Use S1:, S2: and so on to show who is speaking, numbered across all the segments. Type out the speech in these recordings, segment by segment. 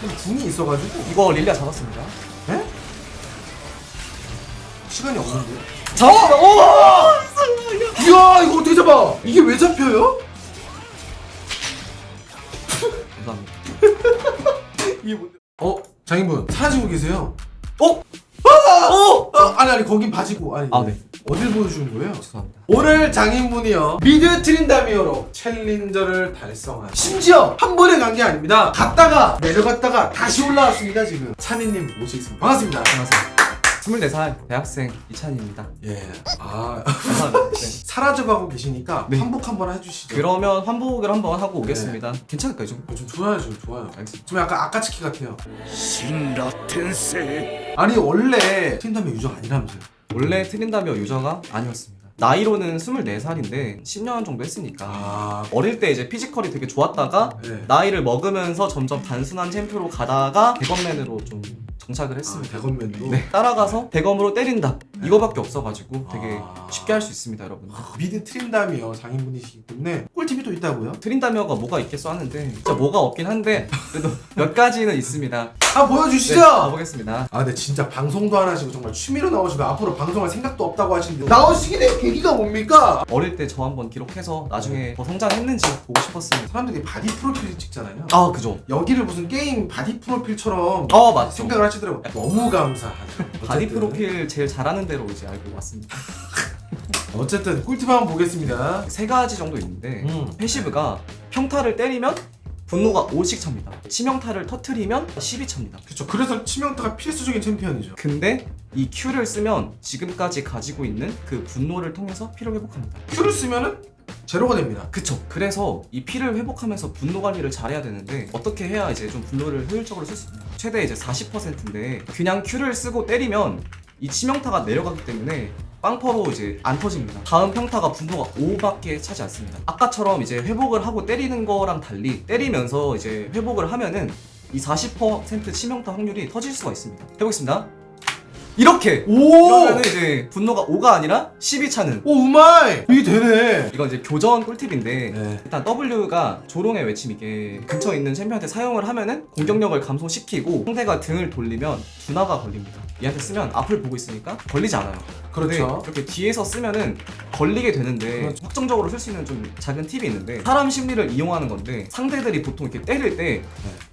S1: 궁이 있어가지고
S2: 이거 릴리아 잡았습니다.
S1: 에? 시간이 없는데
S2: 잡았습니다. 오!
S1: 이야 이거 어떻게 잡아 이게 왜 잡혀요?
S2: 감사합니다.
S1: 이게 뭔데 어 장인분 사라지고 계세요
S2: 어? 오!
S1: 어, 아니 아니 거긴 바지고 아니
S2: 아, 네.
S1: 어딜 보여주는 거예요?
S2: 죄송합니다.
S1: 오늘 장인분이요 미드 트린다미어로 챌린저를 달성한 심지어 한 번에 간 게 아닙니다 갔다가 내려갔다가 다시 올라왔습니다 지금 찬이님 모시겠습니다 반갑습니다
S2: 안녕하세요. 24살 대학생 이찬입니다.
S1: 예. 아
S2: 네.
S1: 사라져가고 계시니까
S2: 네.
S1: 환복 한번 해주시죠.
S2: 그러면 환복을 한번 하고 오겠습니다. 네. 괜찮을까요 지금?
S1: 어, 좀 좋아요, 좀 좋아요.
S2: 알겠습니다.
S1: 좀 약간 아까치키 같아요.
S3: 신라텐세.
S1: 아니 원래 틴담의 유저 아니라면서요?
S2: 원래 트린다며 유저가 아니었습니다. 나이로는 24살인데 10년 정도 했으니까
S1: 아,
S2: 어릴 때 이제 피지컬이 되게 좋았다가
S1: 네.
S2: 나이를 먹으면서 점점 단순한 챔프로 가다가 개건맨으로 좀 정착을
S1: 아,
S2: 했습니다.
S1: 대건면도
S2: 네, 따라가서 대검으로 때린다. 이거밖에 없어가지고 되게
S1: 아.
S2: 쉽게 할 수 있습니다, 여러분.
S1: 미드 트린다미어 장인분이시기 때문에 꿀팁이 또 있다고요?
S2: 트린다미어가 뭐가 있겠어 하는데 진짜 뭐가 없긴 한데 그래도 몇 가지는 있습니다.
S1: 아 보여주시죠
S2: 네, 가보겠습니다.
S1: 아, 근데 진짜 방송도 안 하시고 정말 취미로 나오시고 앞으로 방송할 생각도 없다고 하시는데 나오시게 된 계기가 뭡니까?
S2: 어릴 때 저 한번 기록해서 나중에 더 성장했는지 보고 싶었습니다.
S1: 사람들이 바디 프로필 찍잖아요.
S2: 아, 그죠.
S1: 여기를 무슨 게임 바디 프로필처럼
S2: 어, 맞죠.
S1: 생각을 하시더라고요. 너무 감사하죠.
S2: 바디
S1: 어쨌든.
S2: 프로필 제일 잘하는 대로 이제 알고 왔습니다.
S1: 어쨌든 꿀팁 한번 보겠습니다.
S2: 세 가지 정도 있는데
S1: 음.
S2: 패시브가 평타를 때리면 분노가 5씩 찹니다. 치명타를 터트리면 10이 찹니다.
S1: 그렇죠. 그래서 치명타가 필수적인 챔피언이죠.
S2: 근데 이 Q를 쓰면 지금까지 가지고 있는 그 분노를 통해서 피를 회복합니다.
S1: Q를 쓰면은 제로가 됩니다.
S2: 그쵸. 그래서 이 피를 회복하면서 분노 관리를 잘해야 되는데 어떻게 해야 이제 좀 분노를 효율적으로 쓸 수 있냐. 최대 이제 40%인데 그냥 Q를 쓰고 때리면 이 치명타가 내려가기 때문에 빵퍼로 이제 안 터집니다. 다음 평타가 분노가 5밖에 차지 않습니다. 아까처럼 이제 회복을 하고 때리는 거랑 달리 때리면서 이제 회복을 하면은 이 40% 치명타 확률이 터질 수가 있습니다. 해보겠습니다. 이렇게!
S1: 오!
S2: 이러면은 이제 분노가 5가 아니라 10이 차는
S1: 오 우마이! 이게 되네.
S2: 이건 이제 교전 꿀팁인데
S1: 네.
S2: 일단 W가 조롱의 외침 이게 근처에 있는 챔피언한테 사용을 하면은 공격력을 감소시키고 상대가 등을 돌리면 두나가 걸립니다. 얘한테 쓰면 앞을 보고 있으니까 걸리지 않아요. 근데
S1: 그렇죠.
S2: 이렇게 뒤에서 쓰면은 걸리게 되는데
S1: 그렇죠.
S2: 확정적으로 쓸 수 있는 좀 작은 팁이 있는데 사람 심리를 이용하는 건데 상대들이 보통 이렇게 때릴 때
S1: 네.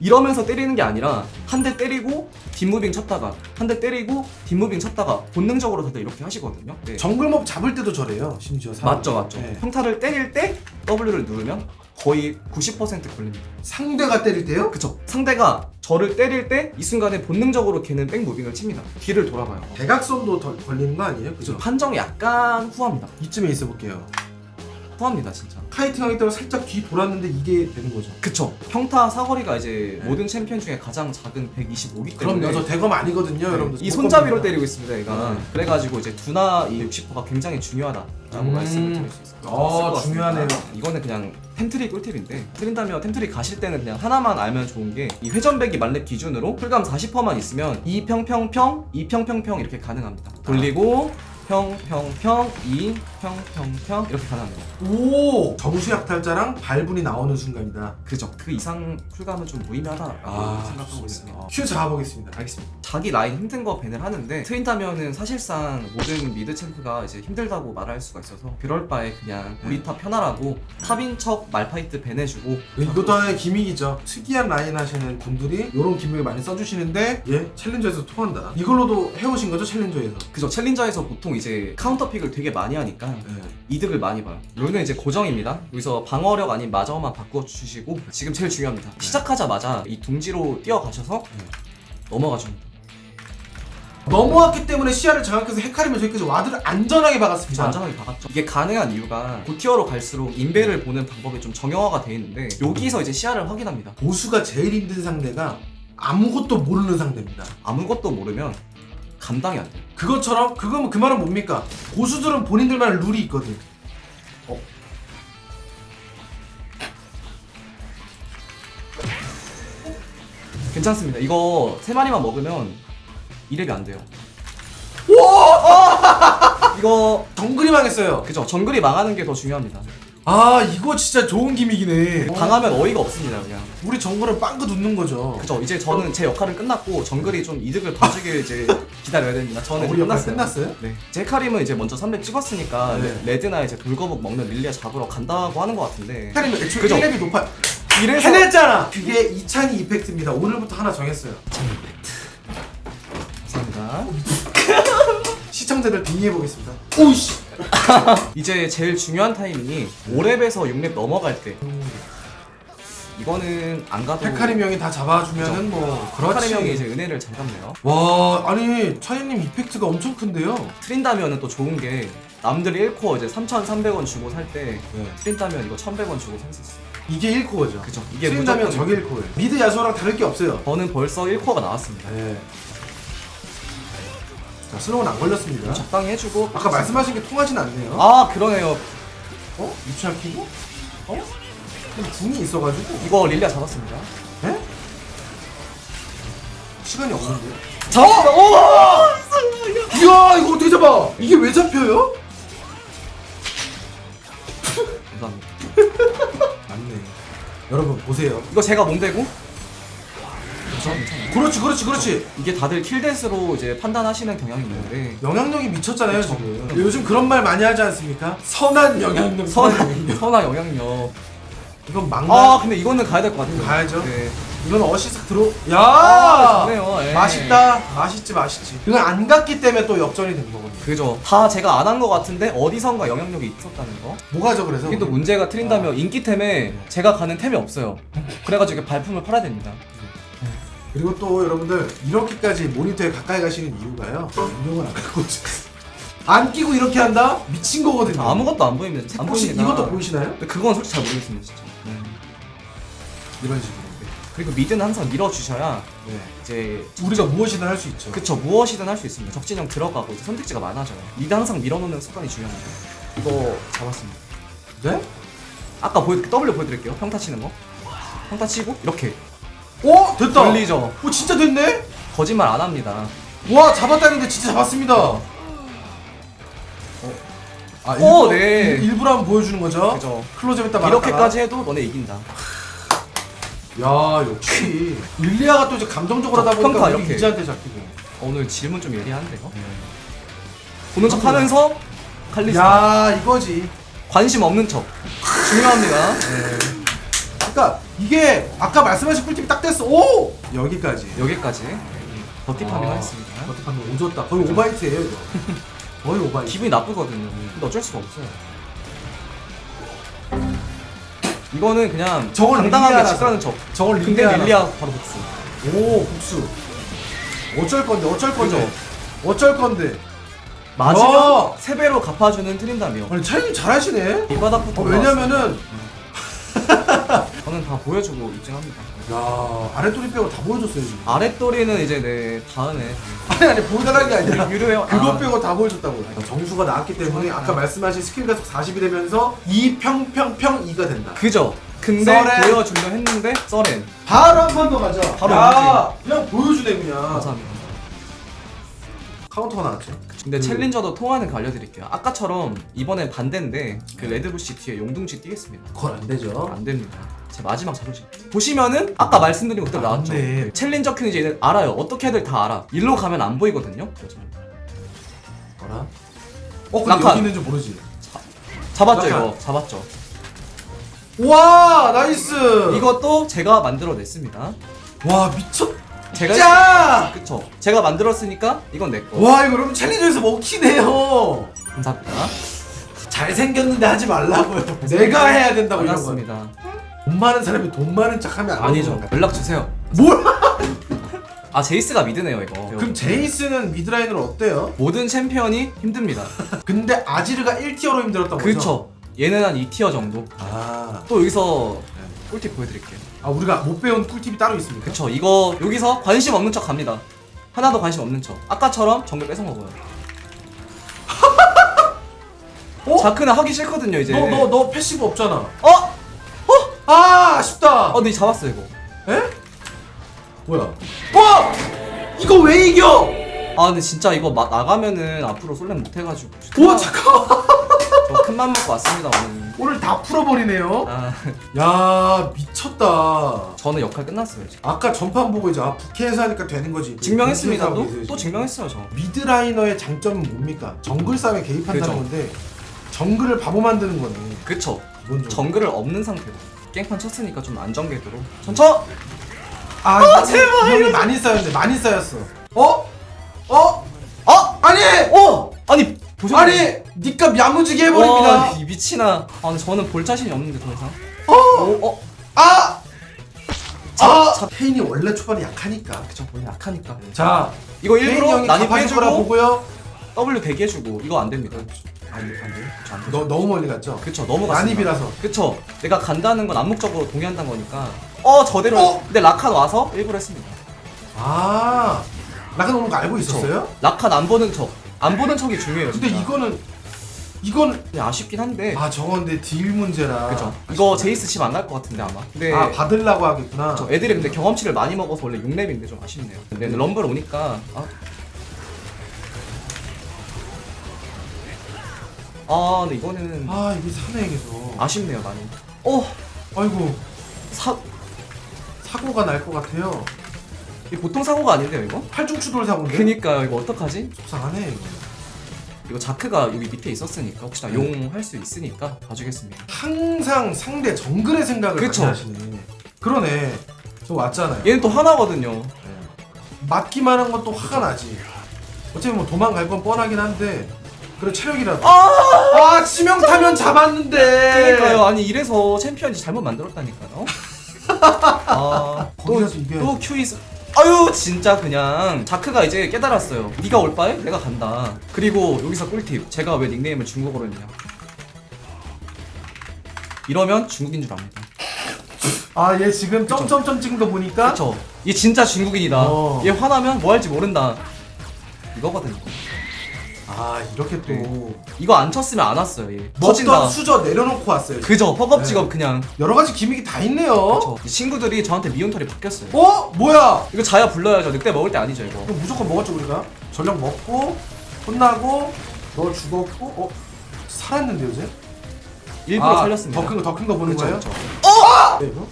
S2: 이러면서 때리는 게 아니라 한 대 때리고 뒷무빙 쳤다가 한 대 때리고 뒷무빙 쳤다가 본능적으로 다들 이렇게 하시거든요. 네.
S1: 정글몹 잡을 때도 저래요. 심지어 사람.
S2: 맞죠 맞죠
S1: 네.
S2: 평타를 때릴 때 W를 누르면 거의 90% 걸립니다
S1: 상대가 때릴 때요?
S2: 그쵸 상대가 저를 때릴 때 이 순간에 본능적으로 걔는 백무빙을 칩니다 뒤를 돌아가요
S1: 대각선도 더 걸리는 거 아니에요? 그죠?
S2: 판정이 약간 후합니다
S1: 이쯤에 있어 볼게요.
S2: 후합니다 진짜
S1: 카이팅 하겠다고 살짝 뒤 돌았는데 이게 되는 거죠.
S2: 그쵸 평타 사거리가 이제
S1: 네.
S2: 모든 챔피언 중에 가장 작은 125기 때문에
S1: 그럼요. 저 대검 아니거든요, 여러분들.
S2: 이 손잡이로
S1: 못
S2: 때리고 있습니다 얘가
S1: 네.
S2: 그래가지고 이제 두나 이 60%가 굉장히 중요하다라고
S1: 음.
S2: 말씀을 드릴 수 있어요 같습니다.
S1: 중요하네요.
S2: 이거는 그냥 템트리 꿀팁인데 트린다며 템트리 가실 때는 그냥 하나만 알면 좋은 게 이 회전배기 만렙 기준으로 풀감 40%만 있으면 2평평평 2평평평 이렇게 가능합니다 돌리고 평평평 2 평평평 이렇게 가능합니다
S1: 오! 정수약 탈자랑 발분이 나오는 순간이다.
S2: 그죠 그 이상 풀감은 좀 무의미하다라고 생각하고 있습니다
S1: 아, 큐 잡아보겠습니다.
S2: 알겠습니다. 자기 라인 힘든 거 밴을 하는데 트린다면은 사실상 모든 미드 챔프가 이제 힘들다고 말할 수가 있어서 그럴 바에 그냥 우리 탑 편하라고 탑인 척 말파이트 밴해주고
S1: 이것도 하나의 기믹이죠. 특이한 라인 하시는 분들이 이런 기믹을 많이 써주시는데 예 챌린저에서 통한다. 이걸로도 해오신 거죠 챌린저에서.
S2: 그죠 챌린저에서 보통 이제 카운터픽을 되게 많이 하니까
S1: 네.
S2: 이득을 많이 봐요. 롤은 이제 고정입니다. 여기서 방어력 아닌 마저만 바꿔 주시고 지금 제일 중요합니다. 시작하자마자 이 둥지로 뛰어가셔서
S1: 네.
S2: 넘어가 줍니다.
S1: 넘어왔기 때문에 시야를 장악해서 헤카리면 저기까지 와드를 안전하게 박았습니다.
S2: 안전하게 박았죠. 이게 가능한 이유가 고티어로 갈수록 인베를 보는 방법이 좀 정형화가 돼 있는데 여기서 이제 시야를 확인합니다.
S1: 보수가 제일 힘든 상대가 아무것도 모르는 상대입니다.
S2: 아무것도 모르면 감당이 안 돼요.
S1: 그것처럼 그거면 그 말은 뭡니까? 고수들은 본인들만의 룰이 있거든.
S2: 괜찮습니다. 이거 세 마리만 먹으면 이랩이 안 돼요. 이거
S1: 정글이 망했어요.
S2: 그죠? 정글이 망하는 게 더 중요합니다.
S1: 아 이거 진짜 좋은 기믹이네.
S2: 당하면 어이가 없습니다 그냥.
S1: 우리 정글을 빵긋 웃는 거죠.
S2: 그죠 이제 저는 제 역할은 끝났고 정글이 좀 이득을 봐주길 이제 기다려야 됩니다. 저는
S1: 아,
S2: 이제
S1: 우리 역할
S2: 끝났어요.
S1: 끝났어요?
S2: 네. 제 카림은 이제 먼저 3렙 찍었으니까
S1: 네.
S2: 레드나 이제 돌거북 먹는 릴리아 잡으러 간다고 하는 것 같은데.
S1: 헤카림은 애초에
S2: 그죠?
S1: 1렙이 높아.
S2: 이래서
S1: 해냈잖아! 그게 이찬이 이펙트입니다. 오늘부터 하나 정했어요.
S2: 감사합니다.
S1: 시청자들 빙의해보겠습니다. 오이씨
S2: 이제 제일 중요한 타이밍이 5렙에서 6렙 넘어갈 때. 이거는 안 가도
S1: 헤카림 형이 다 잡아주면은 뭐 그렇지.
S2: 카림 형이 이제 은혜를 잘 갚네요.
S1: 와 아니 차이님 이펙트가 엄청 큰데요?
S2: 트린다면은 또 좋은 게 남들이 1코어 이제 3,300원 주고 살 때
S1: 네.
S2: 트린다면 이거 1,100원 주고 살 수 있어요.
S1: 이게 1코어죠.
S2: 그죠. 이게
S1: 트린다면
S2: 무조건
S1: 저게 1코어예요. 미드 야소랑 다를 게 없어요.
S2: 저는 벌써 1코어가 나왔습니다.
S1: 네. 자 슬로우는 안 걸렸습니다
S2: 적당히 해주고
S1: 아까 말씀하신 게 통하진 않네요
S2: 아 그러네요
S1: 어? 유치할 키고? 어? 그럼 궁이 있어가지고
S2: 이거 릴리아 잡았습니다
S1: 에? 시간이 없는데
S2: 잡았다! 오!
S1: 이야 이거 어떻게 잡아 이게 왜 잡혀요?
S2: 감사합니다
S1: 맞네 여러분 보세요
S2: 이거 제가 몸대고
S1: 그렇지 그렇지 그렇지
S2: 이게 다들 킬댓으로 이제 판단하시는 경향이 있는데
S1: 영향력이 미쳤잖아요 지금 요즘 그런 말 많이 하지 않습니까? 선한 영향력
S2: 선한
S1: 영향력.
S2: 선한 영향력
S1: 이건 막나
S2: 아 근데 이거는 가야 될 것 같아요
S1: 가야죠.
S2: 네.
S1: 이건 어시스트 들어 야
S2: 아, 좋네요. 예.
S1: 맛있다 맛있지 맛있지 이건 안 갔기 때문에 또 역전이 된 거거든요
S2: 그죠 다 제가 안 한 것 같은데 어디선가 영향력이 있었다는 거
S1: 뭐가죠 그래서
S2: 이게 또? 문제가 트린다면
S1: 아.
S2: 인기템에 제가 가는 템이 없어요 그래가지고 이게 발품을 팔아야 됩니다
S1: 그리고 또 여러분들 이렇게까지 모니터에 가까이 가시는 이유가요. 운동을 안 갖고 안 끼고 이렇게 한다? 미친 거거든요.
S2: 아무것도 안 보입니다. 안
S1: 혹시
S2: 보입니다
S1: 이것도 보이시나요?
S2: 근데 그건 솔직히 잘 모르겠습니다 진짜. 네.
S1: 이런 식으로.
S2: 그리고 미드는 항상 밀어주셔야
S1: 네.
S2: 이제
S1: 우리가 무엇이든 할 수 있죠.
S2: 그쵸 무엇이든 할 수 있습니다. 적진형 들어가고 이제 선택지가 많아져요. 미드 항상 밀어놓는 습관이 중요합니다. 이거 잡았습니다.
S1: 네?
S2: 아까 보여 W 보여드릴게요. 평타 치는 거. 평타 치고 이렇게
S1: 오 됐다.
S2: 걸리죠.
S1: 오 진짜 됐네?
S2: 거짓말 안 합니다.
S1: 와 잡았다는데 진짜 잡았습니다. 어. 아,
S2: 오, 네.
S1: 일, 일부러 한번 보여주는 거죠?
S2: 그죠.
S1: 클로즈업 했다 말았다가.
S2: 이렇게까지 해도 너네 이긴다.
S1: 야 역시. 릴리아가 또 이제 감정적으로 하다 보니까 우리
S2: 이렇게.
S1: 유지한테 잡히고.
S2: 오늘 질문 좀 예리한데요? 보는 척 하면서 칼리스
S1: 야 이거지.
S2: 관심 없는 척. 중요합니다.
S1: 그러니까 이게 아까 말씀하신 꿀팁이 딱 됐어. 오! 여기까지.
S2: 여기까지. 버티파밍
S1: 아,
S2: 하겠습니다.
S1: 버티파밍 오졌다. 거의 오바이트예요 이거. 거의 오바이트.
S2: 기분이 나쁘거든요. 근데 어쩔 수가 없어요. 이거는 그냥
S1: 저걸
S2: 당당하게
S1: 릴리아라서.
S2: 직가는 척
S1: 저걸
S2: 근데
S1: 릴리아라서.
S2: 릴리아 바로 복수.
S1: 오 국수. 어쩔 건데 어쩔 건데. 어쩔 건데.
S2: 맞으면
S1: 야!
S2: 세 배로 갚아주는 트린다며
S1: 아니 차이님 잘하시네.
S2: 이 바닥부터
S1: 어, 왜냐면은
S2: 저는 다 보여주고 입증합니다.
S1: 야 아랫돌이 빼고 다 보여줬어요 지금.
S2: 아랫도리는 이제 내 다음에
S1: 아니 아니 보여달라는 게 아니라
S2: 유료해요.
S1: 그거
S2: 아.
S1: 빼고 다 보여줬다고. 정수가 나왔기 때문에 아까 말씀하신 스킬 가속 40이 되면서 2평평평 2가 된다.
S2: 그죠. 근데
S1: 썰엔.
S2: 보여주려 했는데 썰엔
S1: 바로 한번더 가자.
S2: 바로
S1: 야 그냥 보여주네 그냥.
S2: 감사합니다.
S1: 카운터가 나왔죠
S2: 근데
S1: 음.
S2: 챌린저도 통하는 거 알려드릴게요. 아까처럼 이번엔 반대인데 그 레드부시 뒤에 용둥지 뛰겠습니다.
S1: 그건 안 되죠.
S2: 안 됩니다. 제 마지막 자존심. 보시면은 아까 말씀드린 거 그대로 나왔죠.
S1: 맞네.
S2: 챌린저 큐는 이제 얘들 알아요. 어떻게 해야 될 다 알아. 일로 가면 안 보이거든요. 그래서
S1: 뭐라? 어 근데
S2: 낙하.
S1: 여기 있는 줄 모르지
S2: 잡았죠
S1: 약간.
S2: 이거. 잡았죠.
S1: 와 나이스
S2: 이것도 제가 만들어냈습니다.
S1: 와 미쳤
S2: 제가
S1: 짜!
S2: 그쵸. 제가 만들었으니까 이건 내 거.
S1: 와 이거 여러분 챌린저에서 먹히네요
S2: 감사합니다.
S1: 잘생겼는데 하지 말라고요 내가 해야 된다고 이런 거.
S2: 반갑습니다.
S1: 돈 많은 사람이 돈 많은 척 하면 안
S2: 아니죠.
S1: 되는 거야.
S2: 연락 주세요.
S1: 뭘?
S2: 아 제이스가 미드네요 이거.
S1: 그럼 제이스는 미드라인으로 어때요?
S2: 모든 챔피언이 힘듭니다.
S1: 근데 아지르가 1티어로 힘들었던 거죠?
S2: 그쵸. 얘는 한 2티어 정도.
S1: 아,
S2: 또 여기서 꿀팁 보여드릴게요.
S1: 아 우리가 못 배운 꿀팁이 따로 있습니까?
S2: 그쵸 이거 여기서 관심 없는 척 갑니다 하나도 관심 없는 척 아까처럼 정글 뺏어 먹어요
S1: 어?
S2: 자크는 하기 싫거든요 이제
S1: 너 너 너 패시브 없잖아
S2: 어?
S1: 아 아쉽다
S2: 어 근데 잡았어 이거
S1: 에? 뭐야 와! 이거 왜 이겨?
S2: 아 근데 진짜 이거 마, 나가면은 앞으로 솔렘 못 해가지고
S1: 우와 잠깐만
S2: 저 큰맘 먹고 왔습니다 오늘.
S1: 오늘 다 풀어버리네요.
S2: 아
S1: 야 미쳤다.
S2: 저는 역할 끝났어요 지금.
S1: 아까 전판 보고 이제 아 부캐에서 하니까 되는 거지.
S2: 증명했습니다.
S1: 하고
S2: 또, 또
S1: 지금.
S2: 증명했어요 저.
S1: 미드라이너의 장점은 뭡니까? 정글 싸움에 개입한다는
S2: 그죠.
S1: 건데 정글을 바보 만드는 거네.
S2: 그쵸.
S1: 기본적으로.
S2: 정글을 없는 상태로 깽판 쳤으니까 좀 안정궤도로. 전처.
S1: 아, 아 제발. 형이 많이 쌓였네. 많이 쌓였어. 어? 어?
S2: 아!
S1: 아니!
S2: 어! 아니 보셨나요?
S1: 아니! 니값 야무지게 해버립니다.
S2: 와, 이 미치나. 아 근데 저는 볼 자신이 없는데 더 이상.
S1: 어!
S2: 어? 어?
S1: 아!
S2: 자,
S1: 아!
S2: 자.
S1: 케인이 원래 초반에 약하니까.
S2: 그쵸 원래 약하니까.
S1: 자,
S2: 이거 일부러
S1: 형이
S2: 난입
S1: 갚아줄 거라
S2: 빼주고
S1: 보고요.
S2: W 대기해주고 이거 안 됩니다. 안 돼, 안 돼.
S1: 너, 너무 멀리 갔죠?
S2: 그쵸 넘어갔습니다.
S1: 난입이라서.
S2: 그쵸. 내가 간다는 건 암묵적으로 동의한다는 거니까. 어 저대로.
S1: 어?
S2: 근데 라칸 와서 일부러 했습니다.
S1: 아, 라칸 오는 거 알고 있었어요?
S2: 라칸 안 보는 척. 안 보는 척이 중요해요.
S1: 근데
S2: 진짜.
S1: 이거는 이건
S2: 그냥 아쉽긴 한데.
S1: 아 저건데 딜 문제라.
S2: 그쵸. 이거 제이스 집 안 갈 것 같은데 아마. 근데
S1: 아 받으려고 하겠구나.
S2: 저 애들이 근데 경험치를 많이 먹어서 원래 6렙인데 좀 아쉽네요. 근데 럼블 오니까 아. 아, 근데 이거는
S1: 아 이게 사네 계속.
S2: 아쉽네요 많이. 어,
S1: 아이고
S2: 사
S1: 사고가 날 것 같아요.
S2: 이게 보통 사고가 아닌데요 이거?
S1: 팔중추돌 사고인데.
S2: 그니까 이거 어떡하지?
S1: 속상하네 이거.
S2: 이거 자크가 여기 밑에 있었으니까 혹시나 용 할 수 있으니까 봐주겠습니다.
S1: 항상 상대 정글의 생각을
S2: 그쵸.
S1: 많이 하시네. 그러네. 저 왔잖아요.
S2: 얘는 또 하나거든요.
S1: 맞기만 한 건 또 화가 나지. 어차피 뭐 도망갈 건 뻔하긴 한데 그래 체력이라도.
S2: 아!
S1: 아 치명 타면 잡았는데.
S2: 그러니까요. 아니 이래서 챔피언이 잘못 만들었다니까요. 아,
S1: 거기서 이겨야지.
S2: 또 큐이스. 아유 진짜 그냥 자크가 이제 깨달았어요. 네가 올 바에 내가 간다. 그리고 여기서 꿀팁. 제가 왜 닉네임을 중국어로 했냐. 이러면 중국인 줄 압니다.
S1: 아얘 지금 점점점 찍은 거 보니까
S2: 그쵸? 얘 진짜 중국인이다.
S1: 어.
S2: 얘 화나면 뭐 할지 모른다. 이거거든요.
S1: 아 이렇게 또
S2: 네. 이거 안 쳤으면 안 왔어요. 얘.
S1: 먹던
S2: 터진다.
S1: 수저 내려놓고 왔어요.
S2: 그죠? 허겁지겁
S1: 네.
S2: 그냥.
S1: 여러 가지 기믹이 다 있네요.
S2: 그쵸? 이 친구들이 저한테 미운털이 바뀌었어요.
S1: 어 뭐야?
S2: 이거 자야 불러야죠. 늑대 먹을 때 아니죠 이거.
S1: 그럼 무조건 먹었죠 우리가. 전력 먹고 혼나고 너 죽었고 어 살았는데 요새?
S2: 일부러 살렸습니다.
S1: 더큰 거 더 큰 거 보는
S2: 그쵸,
S1: 거예요?
S2: 그쵸.
S1: 네, 이거?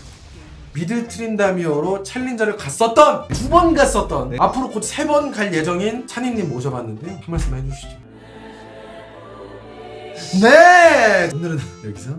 S1: 미드 트린다미어로 챌린저를 갔었던 두 번 갔었던
S2: 네.
S1: 앞으로 곧 세 번 갈 예정인 찬이님 모셔봤는데 한 말씀 해주시죠. 네 오늘은 여기서